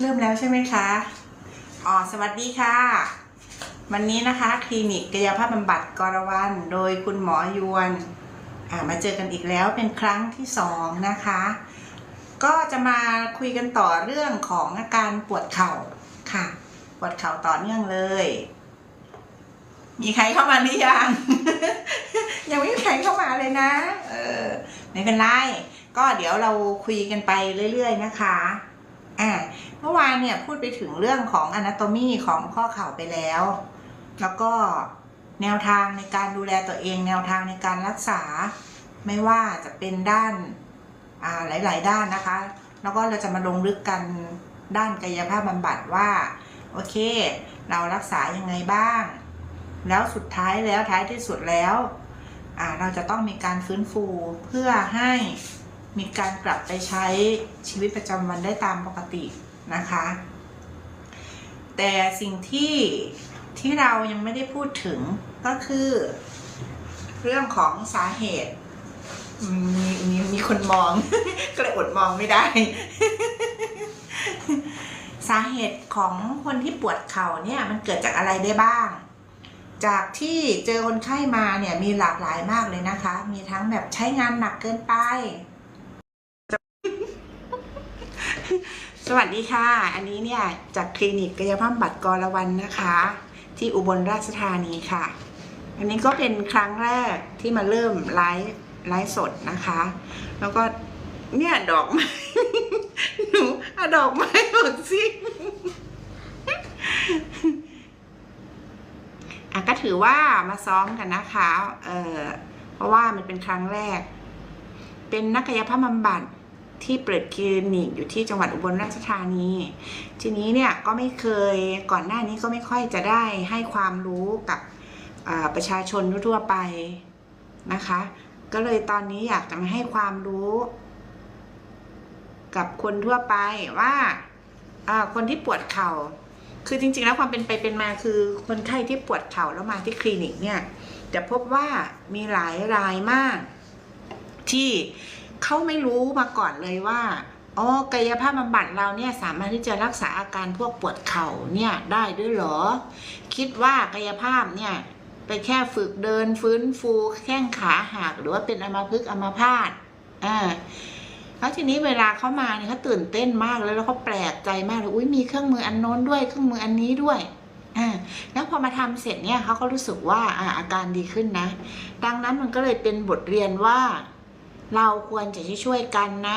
เริ่มแล้วใช่ไหมคะ อ๋อ สวัสดีค่ะ วันนี้นะคะ คลินิกกายภาพบำบัดกรวัน โดยคุณหมอยวน อ่า มาเจอกันอีกแล้วเป็นครั้งที่สองนะคะ ก็จะมาคุยกันต่อเรื่องของอาการปวดเข่าค่ะ ปวดเข่าต่อเนื่องเลย มีใครเข้ามาหรือยัง ยังไม่มีใครเข้ามาเลยนะ เออ ไม่เป็นไร ก็เดี๋ยวเราคุยกันไปเรื่อย ๆ นะคะ อ่าเมื่อวานเนี่ยพูดไปถึงเรื่องของ anatomy ของข้อเข่าไปแล้ว แล้วก็แนวทางในการดูแลตัวเอง แนวทางในการรักษา ไม่ว่าจะเป็นด้านอ่าหลาย ๆ ด้านนะคะ แล้วก็เราจะมาลงลึกกันด้านกายภาพบำบัดว่า โอเค เรารักษายังไงบ้าง แล้วสุดท้ายแล้วท้ายที่สุดแล้ว เราจะต้องมีการฟื้นฟูเพื่อให้ มีการกลับไปใช้ชีวิตประจำวันได้ตามปกตินะคะ แต่สิ่งที่ที่เรายังไม่ได้พูดถึงก็คือ เรื่องของสาเหตุมีมีมีคนมอง ก็เลยอดมองไม่ได้ สาเหตุของคนที่ปวดเข่าเนี่ยมันเกิดจากอะไรได้บ้าง จากที่เจอคนไข้มาเนี่ยมีหลากหลายมากเลยนะคะ มีทั้งแบบใช้งานหนักเกินไป สวัสดีค่ะ อันนี้เนี่ยจากคลินิกกายภาพบำบัดกรวันนะคะ ที่อุบลราชธานีค่ะ อันนี้ก็เป็นครั้งแรกที่มาเริ่มไลฟ์ไลฟ์สดนะคะ แล้วก็เนี่ยดอกไม้หนูเอาดอกไม้หมดสิอะก็ถือว่ามาซ้อมกันนะคะ เออเพราะว่ามันเป็นครั้งแรก เป็นนักกายภาพบำบัด ที่เปิดคลินิกอยู่ที่จังหวัดอุบลราชธานี ทีนี้เนี่ยก็ไม่เคยก่อนหน้านี้ก็ไม่ค่อยจะได้ให้ความรู้กับประชาชนทั่วไปนะคะ ก็เลยตอนนี้อยากจะมาให้ความรู้ กับคนทั่วไปว่าอ่าคนที่ปวดเข่า คือจริงๆแล้วความเป็นไปเป็นมาคือคนไข้ที่ปวดเข่าแล้วมาที่คลินิกเนี่ยจะพบว่ามีหลายรายมากที่ เขาไม่รู้มาก่อนเลยว่าอ๋อกายภาพบำบัดเราเนี่ยสามารถที่จะรักษาอาการพวกปวดเข่าเนี่ยได้ด้วยหรอ คิดว่ากายภาพเนี่ยไปแค่ฝึกเดินฟื้นฟูแข้งขาหักหรือว่าเป็นอัมพฤกษ์อัมพาตอ่าแล้วทีนี้เวลาเขามาเนี่ยเขาตื่นเต้นมากเลยแล้วเขาแปลกใจมากเลยอุ้ยมีเครื่องมืออันโน้นด้วยเครื่องมืออันนี้ด้วยอ่าแล้วพอมาทำเสร็จเนี่ยเขาก็รู้สึกว่าอ่าอาการดีขึ้นนะ ดังนั้นมันก็เลยเป็นบทเรียนว่า เราควรจะช่วยกันนะ